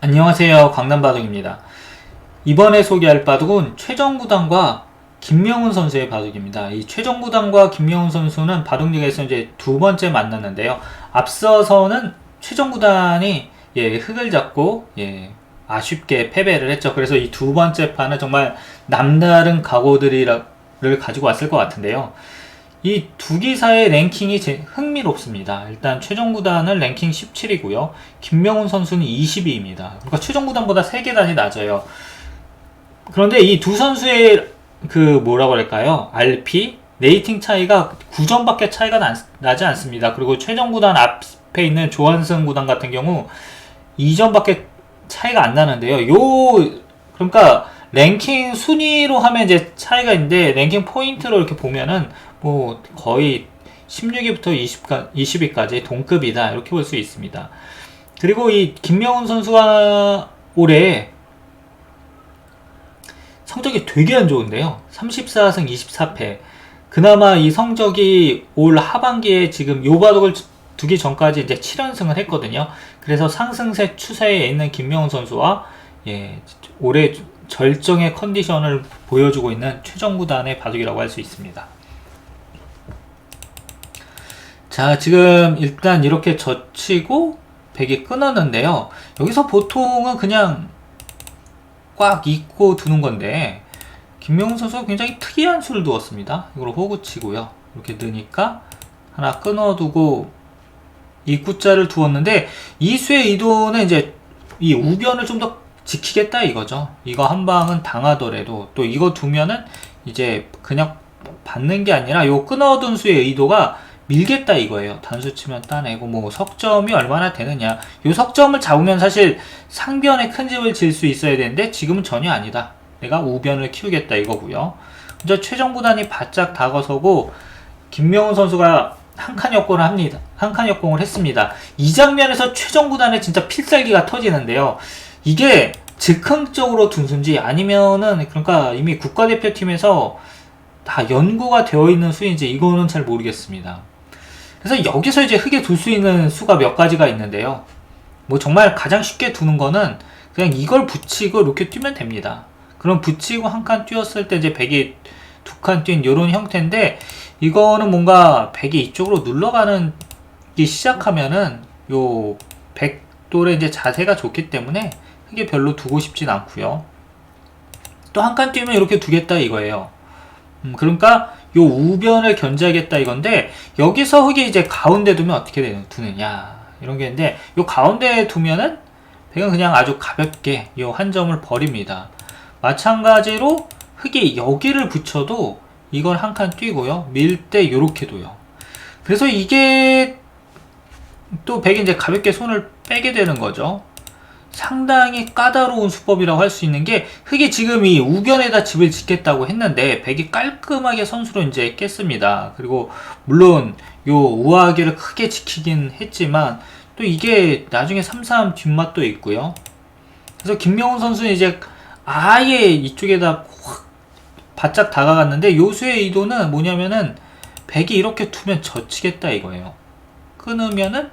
안녕하세요. 강남바둑입니다. 이번에 소개할 바둑은 최정구단과 김명훈 선수의 바둑입니다. 이 최정구단과 김명훈 선수는 바둑리그에서 이제 두 번째 만났는데요. 앞서서는 최정구단이 예, 흙을 잡고 예, 아쉽게 패배를 했죠. 그래서 이 두 번째 판은 정말 남다른 각오들을 가지고 왔을 것 같은데요. 이 두 기사의 랭킹이 제 흥미롭습니다. 일단 최종 구단은 랭킹 17이고요. 김명훈 선수는 22입니다. 그러니까 최종 구단보다 3계단이 낮아요. 그런데 이 두 선수의 그 뭐라고 할까요? RP 레이팅 차이가 9점밖에 차이가 나, 나지 않습니다. 그리고 최종 구단 앞에 있는 조한승 구단 같은 경우 2점밖에 차이가 안 나는데요. 요 그러니까 랭킹 순위로 하면 이제 차이가 있는데 랭킹 포인트로 이렇게 보면은 뭐 거의 16위부터 20가, 20위까지 동급이다 이렇게 볼 수 있습니다. 그리고 이 김명훈 선수가 올해 성적이 되게 안 좋은데요. 34승 24패. 그나마 이 성적이 올 하반기에 지금 요바둑을 두기 전까지 이제 7연승을 했거든요. 그래서 상승세 추세에 있는 김명훈 선수와 예, 올해 절정의 컨디션을 보여주고 있는 최정구단의 바둑이라고 할 수 있습니다. 자, 지금 일단 이렇게 젖히고 백이 끊었는데요. 여기서 보통은 그냥 꽉 잊고 두는 건데 김명훈 선수가 굉장히 특이한 수를 두었습니다. 이걸 호구 치고요. 이렇게 넣으니까 하나 끊어두고 입구자를 두었는데 이 수의 의도는 이제 이 우변을 좀 더 지키겠다 이거죠. 이거 한 방은 당하더라도 또 이거 두면은 이제 그냥 받는 게 아니라 요 끊어둔 수의 의도가 밀겠다 이거예요. 단수 치면 따내고 뭐 석점이 얼마나 되느냐. 요 석점을 잡으면 사실 상변에 큰 집을 질 수 있어야 되는데 지금은 전혀 아니다. 내가 우변을 키우겠다 이거고요. 먼저 최정구단이 바짝 다가서고 김명훈 선수가 한 칸 역공을 합니다. 한 칸 역공을 했습니다. 이 장면에서 최정구단의 진짜 필살기가 터지는데요. 이게 즉흥적으로 둔 수인지 아니면은 그러니까 이미 국가대표팀에서 다 연구가 되어 있는 수인지 이거는 잘 모르겠습니다. 그래서 여기서 이제 흙에 둘 수 있는 수가 몇 가지가 있는데요. 뭐 정말 가장 쉽게 두는 거는 그냥 이걸 붙이고 이렇게 뛰면 됩니다. 그럼 붙이고 한 칸 뛰었을 때 이제 백이 두 칸 뛴 이런 형태인데 이거는 뭔가 백이 이쪽으로 눌러가는 게 시작하면은 요 백돌의 이제 자세가 좋기 때문에 흙에 별로 두고 싶진 않고요. 또 한 칸 뛰면 이렇게 두겠다 이거예요. 음, 그러니까 요 우변을 견제하겠다 이건데 여기서 흙이 이제 가운데 두면 어떻게 되는, 두느냐 이런 게 있는데 요 가운데에 두면은 백은 그냥 아주 가볍게 요 한 점을 버립니다. 마찬가지로 흙이 여기를 붙여도 이걸 한 칸 뛰고요. 밀 때 요렇게 둬요. 그래서 이게 또 백이 이제 가볍게 손을 빼게 되는 거죠. 상당히 까다로운 수법이라고 할 수 있는 게 흙이 지금 이 우변에다 집을 짓겠다고 했는데 백이 깔끔하게 선수로 이제 깼습니다. 그리고 물론 요 우아하게를 크게 지키긴 했지만 또 이게 나중에 3-3 뒷맛도 있고요. 그래서 김명훈 선수는 이제 아예 이쪽에다 확 바짝 다가갔는데 요수의 의도는 뭐냐면은 백이 이렇게 두면 젖히겠다 이거예요. 끊으면은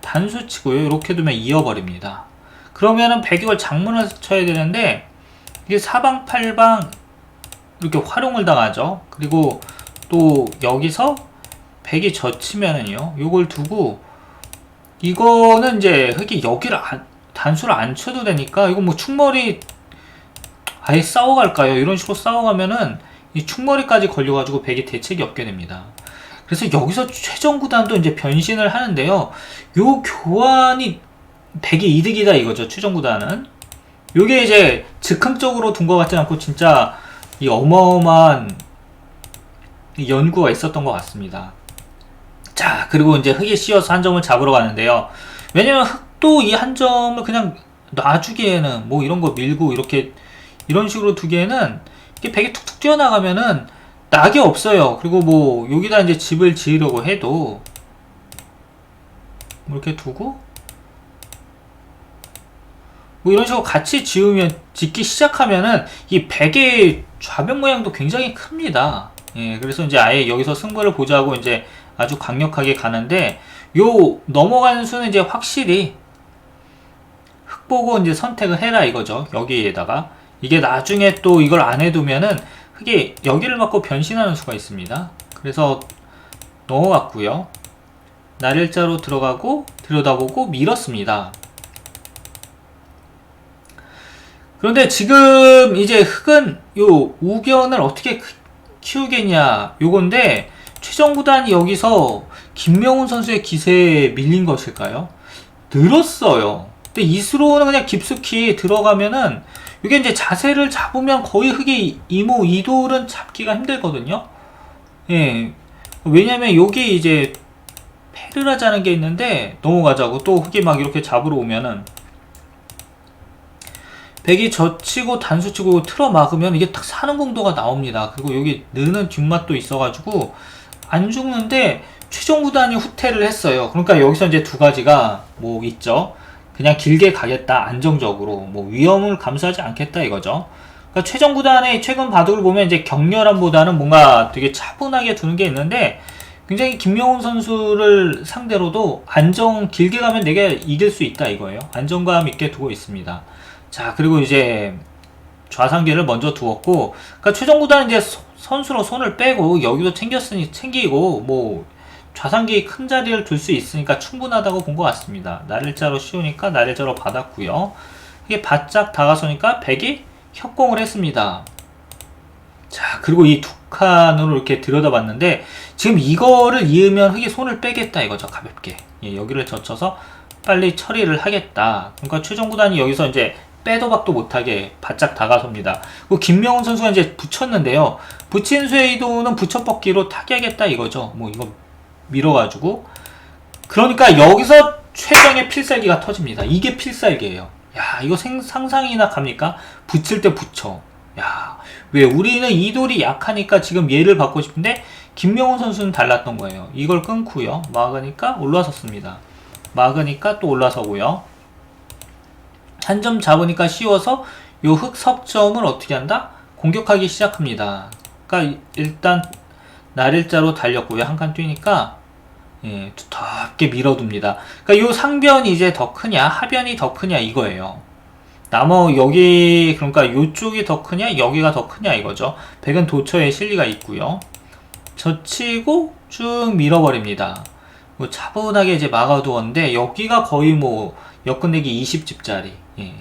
단수 치고요. 이렇게 두면 이어버립니다. 그러면은 백이걸 장문을 쳐야 되는데 이게 사방팔방 이렇게 활용을 당하죠. 그리고 또 여기서 백이 젖히면은요. 요걸 두고 이거는 이제 흙이 여기를 안, 단수를 안 쳐도 되니까 이거 뭐 충머리 아예 싸워갈까요? 이런 식으로 싸워가면은 이 충머리까지 걸려가지고 백이 대책이 없게 됩니다. 그래서 여기서 최종 구단도 이제 변신을 하는데요. 요 교환이 되게 이득이다 이거죠. 최종 구단은. 요게 이제 즉흥적으로 둔 것 같지 않고 진짜 이 어마어마한 연구가 있었던 것 같습니다. 자, 그리고 이제 흙에 씌워서 한 점을 잡으러 가는데요. 왜냐면 흙도 이 한 점을 그냥 놔주기에는 뭐 이런 거 밀고 이렇게 이런 식으로 두기에는 이게 백이 툭툭 뛰어나가면은 낙이 없어요. 그리고 뭐 여기다 이제 집을 지으려고 해도 이렇게 두고 뭐 이런 식으로 같이 지으면 짓기 시작하면은 이 백의 좌변 모양도 굉장히 큽니다. 예, 그래서 이제 아예 여기서 승부를 보자고 이제 아주 강력하게 가는데 요 넘어가는 수는 이제 확실히 보고 이제 선택을 해라 이거죠. 여기에다가 이게 나중에 또 이걸 안 해두면은 흙이 여기를 맞고 변신하는 수가 있습니다. 그래서 넘어갔고요. 날일자로 들어가고 들여다보고 밀었습니다. 그런데 지금 이제 흙은 요 우견을 어떻게 크- 키우겠냐 요건데 최종 구단이 여기서 김명훈 선수의 기세에 밀린 것일까요? 늘었어요. 근데 이수로는 그냥 깊숙이 들어가면은 이게 이제 자세를 잡으면 거의 흙이 이모 이돌은 잡기가 힘들거든요. 예. 왜냐면 여기 이제 페르라자는 게 있는데 넘어가자고 또 흙이 막 이렇게 잡으러 오면은 백이 젖히고 단수치고 틀어 막으면 이게 딱 사는 공도가 나옵니다. 그리고 여기 느는 뒷맛도 있어가지고 안 죽는데 최종 구단이 후퇴를 했어요. 그러니까 여기서 이제 두 가지가 뭐 있죠. 그냥 길게 가겠다 안정적으로 뭐 위험을 감수하지 않겠다 이거죠. 그러니까 최종 구단의 최근 바둑을 보면 이제 격렬함보다는 뭔가 되게 차분하게 두는 게 있는데 굉장히 김명훈 선수를 상대로도 안정 길게 가면 내가 이길 수 있다 이거예요. 안정감 있게 두고 있습니다. 자 그리고 이제 좌상계를 먼저 두었고 그러니까 최종 구단은 이제 소- 선수로 손을 빼고 여기도 챙겼으니 챙기고 뭐 좌상계의 큰 자리를 둘 수 있으니까 충분하다고 본 것 같습니다. 날일자로 씌우니까 날일자로 받았고요. 이게 바짝 다가서니까 백이 협공을 했습니다. 자 그리고 이 두 칸으로 이렇게 들여다봤는데 지금 이거를 이으면 흙이 손을 빼겠다 이거죠 가볍게 예, 여기를 젖혀서 빨리 처리를 하겠다 그러니까 최종 구단이 여기서 이제 빼도 박도 못하게 바짝 다가섭니다 그 김명훈 선수가 이제 붙였는데요 붙인 수의 이도는 붙여뻗기로 타개하겠다 이거죠 뭐 이거 밀어가지고 그러니까 여기서 최정의 필살기가 터집니다 이게 필살기예요 야 이거 생- 상상이나 갑니까 붙일 때 붙여 야, 왜 우리는 이 돌이 약하니까 지금 얘를 받고 싶은데 김명훈 선수는 달랐던 거예요. 이걸 끊고요. 막으니까 올라섰습니다. 막으니까 또 올라서고요. 한 점 잡으니까 쉬워서 요 흑 석점을 어떻게 한다? 공격하기 시작합니다. 그러니까 일단 날일자로 달렸고요. 한 칸 뛰니까 예, 두텁게 밀어둡니다. 그러니까 요 상변이 이제 더 크냐, 하변이 더 크냐 이거예요. 나머 여기 그러니까 요쪽이 더 크냐 여기가 더 크냐 이거죠 백은 도처에 실리가 있고요 젖히고 쭉 밀어버립니다 뭐 차분하게 이제 막아두었는데 여기가 거의 뭐 역끝내기 20집짜리 예.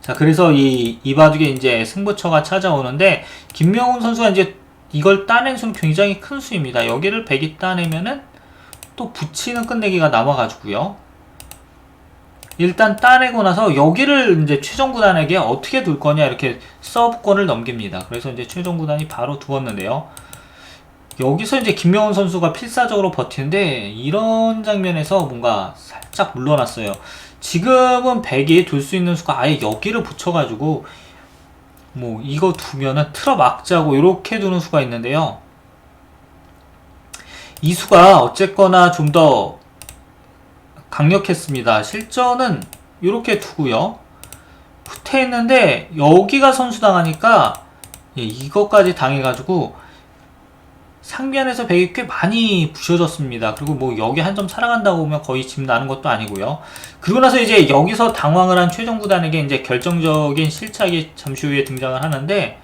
자 그래서 이, 이 바둑에 이제 승부처가 찾아오는데 김명훈 선수가 이제 이걸 따낸 수는 굉장히 큰 수입니다 여기를 백이 따내면은 또 붙이는 끝내기가 남아가지고요 일단 따내고 나서 여기를 이제 최종 구단에게 어떻게 둘 거냐 이렇게 서브권을 넘깁니다. 그래서 이제 최종 구단이 바로 두었는데요. 여기서 이제 김명훈 선수가 필사적으로 버티는데 이런 장면에서 뭔가 살짝 물러났어요. 지금은 100이 둘 수 있는 수가 아예 여기를 붙여가지고 뭐 이거 두면은 틀어 막자고 이렇게 두는 수가 있는데요. 이 수가 어쨌거나 좀 더 강력했습니다. 실전은 이렇게 두고요. 후퇴했는데 여기가 선수당하니까 예, 이것까지 당해가지고 상변에서 백이 꽤 많이 부셔졌습니다. 그리고 뭐 여기 한 점 살아간다고 보면 거의 집 나는 것도 아니고요. 그리고 나서 이제 여기서 당황을 한 최종 구단에게 이제 결정적인 실착이 잠시 후에 등장을 하는데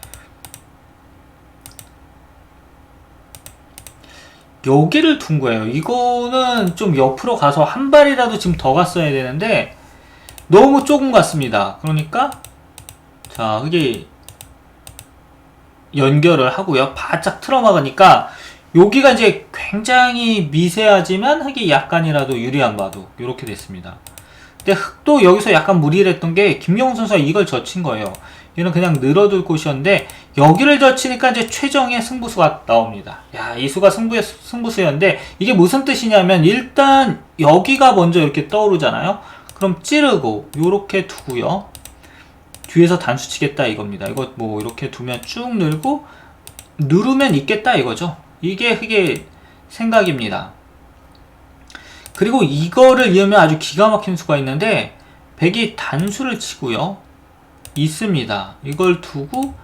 여기를 둔 거예요. 이거는 좀 옆으로 가서 한 발이라도 지금 더 갔어야 되는데 너무 조금 갔습니다. 그러니까 자 흙이 연결을 하고요. 바짝 틀어막으니까 여기가 이제 굉장히 미세하지만 흙이 약간이라도 유리한 바도 이렇게 됐습니다. 근데 흙도 여기서 약간 무리를 했던 게 김영훈 선수가 이걸 젖힌 거예요. 얘는 그냥 늘어둘 곳이었는데 여기를 젖히니까 이제 최정의 승부수가 나옵니다. 야, 이 수가 승부의 승부수였는데 이게 무슨 뜻이냐면 일단 여기가 먼저 이렇게 떠오르잖아요. 그럼 찌르고 요렇게 두고요. 뒤에서 단수 치겠다 이겁니다. 이거 뭐 이렇게 두면 쭉 늘고 누르면 있겠다 이거죠. 이게 흑의 생각입니다. 그리고 이거를 이으면 아주 기가 막힌 수가 있는데 백이 단수를 치고요. 있습니다. 이걸 두고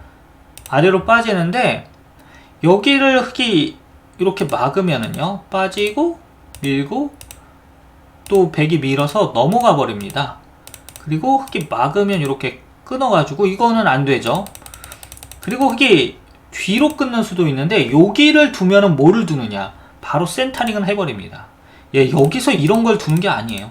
아래로 빠지는데 여기를 흙이 이렇게 막으면은요 빠지고 밀고 또 백이 밀어서 넘어가 버립니다. 그리고 흑이 막으면 이렇게 끊어가지고 이거는 안 되죠. 그리고 흑이 뒤로 끊는 수도 있는데 여기를 두면은 뭐를 두느냐? 바로 센터링을 해버립니다. 예, 여기서 이런 걸 두는 게 아니에요.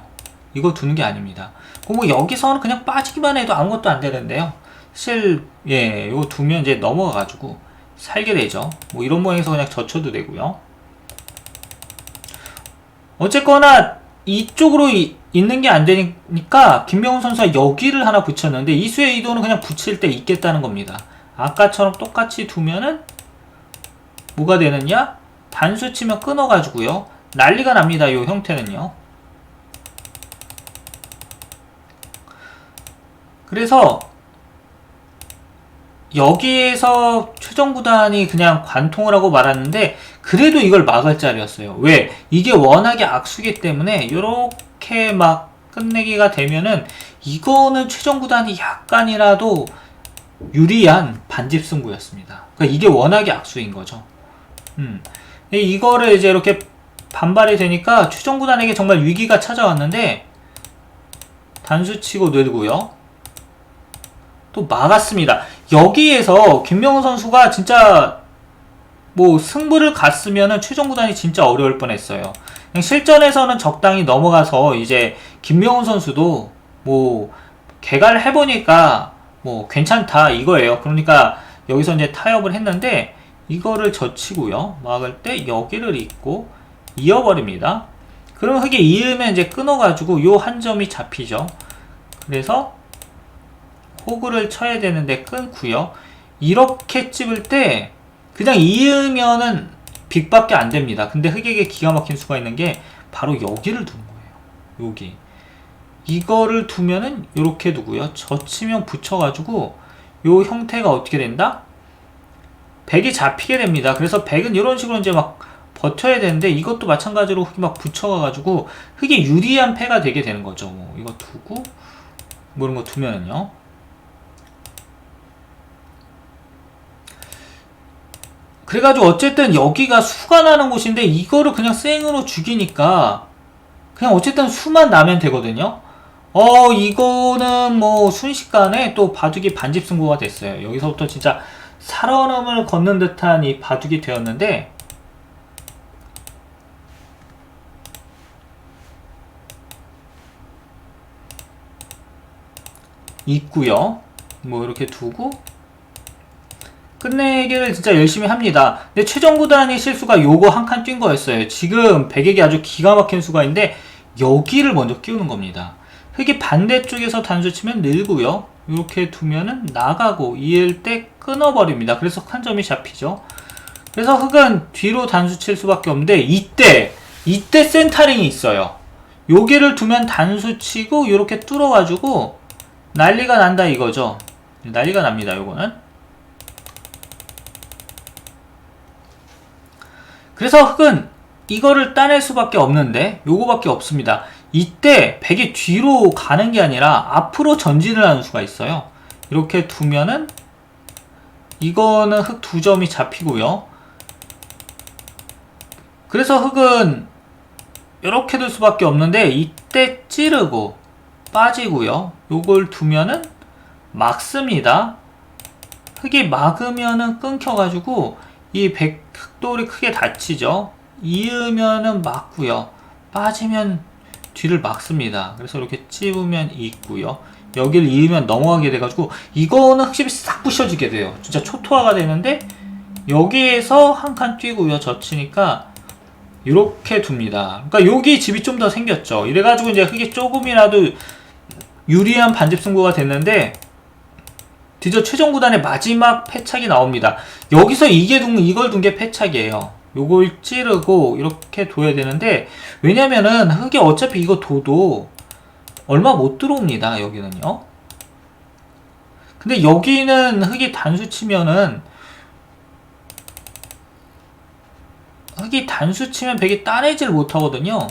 이거 두는 게 아닙니다. 뭐 여기서는 그냥 빠지기만 해도 아무것도 안 되는데요. 사실 예, 이거 두면 이제 넘어가가지고 살게 되죠. 뭐 이런 모양에서 그냥 젖혀도 되고요. 어쨌거나 이쪽으로 이- 있는 게 안 되니까 김명훈 선수가 여기를 하나 붙였는데 이수의 의도는 그냥 붙일 때 있겠다는 겁니다. 아까처럼 똑같이 두면은 뭐가 되느냐? 단수 치면 끊어가지고요. 난리가 납니다. 이 형태는요. 그래서 여기에서 최종 구단이 그냥 관통을 하고 말았는데 그래도 이걸 막을 자리였어요. 왜? 이게 워낙에 악수기 때문에 이렇게 막 끝내기가 되면은 이거는 최종 구단이 약간이라도 유리한 반집 승부였습니다. 그러니까 이게 워낙에 악수인 거죠. 음. 이거를 이제 이렇게 반발이 되니까 최종 구단에게 정말 위기가 찾아왔는데 단수 치고 늘고요. 또 막았습니다. 여기에서 김명훈 선수가 진짜 뭐 승부를 갔으면은 최종 구단이 진짜 어려울 뻔했어요. 실전에서는 적당히 넘어가서 이제 김명훈 선수도 뭐 개갈 해보니까 뭐 괜찮다 이거예요. 그러니까 여기서 이제 타협을 했는데 이거를 젖히고요. 막을 때 여기를 잇고 이어버립니다. 그럼 흙에 이으면 이제 끊어가지고 요 한 점이 잡히죠. 그래서 호구를 쳐야 되는데 끊고요. 이렇게 찝을 때 그냥 이으면은 빅밖에 안 됩니다. 근데 흑에게 기가 막힌 수가 있는 게 바로 여기를 두는 거예요. 여기. 이거를 두면은 이렇게 두고요. 젖히면 붙여가지고 요 형태가 어떻게 된다? 백이 잡히게 됩니다. 그래서 백은 이런 식으로 이제 막 버텨야 되는데 이것도 마찬가지로 흑이 막 붙여가가지고 흑이 유리한 패가 되게 되는 거죠. 뭐 이거 두고 뭐 이런 거 두면은요. 그래가지고 어쨌든 여기가 수가 나는 곳인데 이거를 그냥 생으로 죽이니까 그냥 어쨌든 수만 나면 되거든요. 어 이거는 뭐 순식간에 또 바둑이 반집 승부가 됐어요. 여기서부터 진짜 살얼음을 걷는 듯한 이 바둑이 되었는데 있고요. 뭐 이렇게 두고 끝내기를 진짜 열심히 합니다. 근데 최종 구단의 실수가 요거 한 칸 뛴 거였어요. 지금 백에게 아주 기가 막힌 수가인데 여기를 먼저 끼우는 겁니다. 흙이 반대쪽에서 단수 치면 늘고요. 이렇게 두면은 나가고 이을 때 끊어버립니다. 그래서 한 점이 잡히죠. 그래서 흙은 뒤로 단수 칠 수밖에 없는데 이때 이때 센터링이 있어요. 여기를 두면 단수 치고 이렇게 뚫어가지고 난리가 난다 이거죠. 난리가 납니다. 요거는. 그래서 흑은 이거를 따낼 수밖에 없는데 요거밖에 없습니다. 이때 백이 뒤로 가는 게 아니라 앞으로 전진을 하는 수가 있어요. 이렇게 두면은 이거는 흑 두 점이 잡히고요. 그래서 흑은 이렇게 둘 수밖에 없는데 이때 찌르고 빠지고요. 요걸 두면은 막습니다. 흑이 막으면은 끊겨가지고 이 백흑돌이 크게 다치죠. 이으면은 막고요. 빠지면 뒤를 막습니다. 그래서 이렇게 찝으면 있고요. 여기를 이으면 넘어가게 돼가지고 이거는 흑심이 싹 부셔지게 돼요. 진짜 초토화가 되는데 여기에서 한 칸 뛰고요. 젖히니까 이렇게 둡니다. 그러니까 여기 집이 좀 더 생겼죠. 이래가지고 이제 흑이 조금이라도 유리한 반집 승부가 됐는데 드디어 최종 구단의 마지막 패착이 나옵니다. 여기서 이게 둔, 이걸 둔 게 패착이에요. 요걸 찌르고 이렇게 둬야 되는데 왜냐면은 흑이 어차피 이거 둬도 얼마 못 들어옵니다. 여기는요. 근데 여기는 흑이 단수 치면은 흑이 단수 치면 백이 따내질 못하거든요.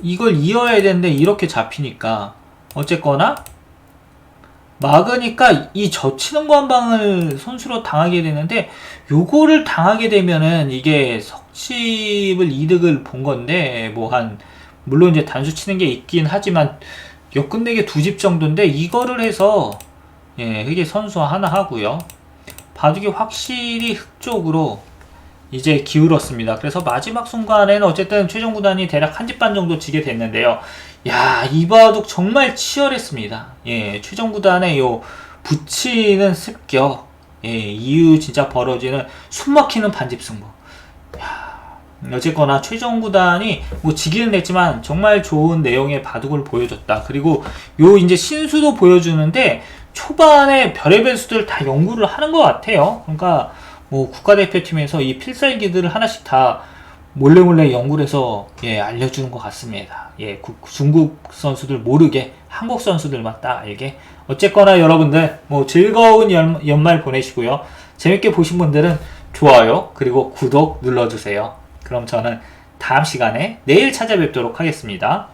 이걸 이어야 되는데 이렇게 잡히니까 어쨌거나 막으니까 이 젖히는 거한 방을 선수로 당하게 되는데 요거를 당하게 되면은 이게 석집을 이득을 본 건데 뭐 한 물론 이제 단수 치는 게 있긴 하지만 역끝내기 두 집 정도인데 이거를 해서 예, 흑의 선수 하나 하고요. 바둑이 확실히 흑 쪽으로 이제 기울었습니다. 그래서 마지막 순간에는 어쨌든 최종 구단이 대략 한 집 반 정도 지게 됐는데요. 야, 이 바둑 정말 치열했습니다. 예, 최종 구단의 요 붙이는 습격, 예, 이후 진짜 벌어지는 숨막히는 반집 승부. 야, 어쨌거나 최종 구단이 뭐 지기는 했지만 정말 좋은 내용의 바둑을 보여줬다. 그리고 요 이제 신수도 보여주는데 초반에 별의별 수들 다 연구를 하는 것 같아요. 그러니까 뭐 국가대표팀에서 이 필살기들을 하나씩 다 몰래 몰래 연구를 해서 예 알려주는 것 같습니다. 예 국- 중국 선수들 모르게 한국 선수들만 딱 알게. 어쨌거나 여러분들 뭐 즐거운 연, 연말 보내시고요. 재밌게 보신 분들은 좋아요 그리고 구독 눌러주세요. 그럼 저는 다음 시간에 내일 찾아뵙도록 하겠습니다.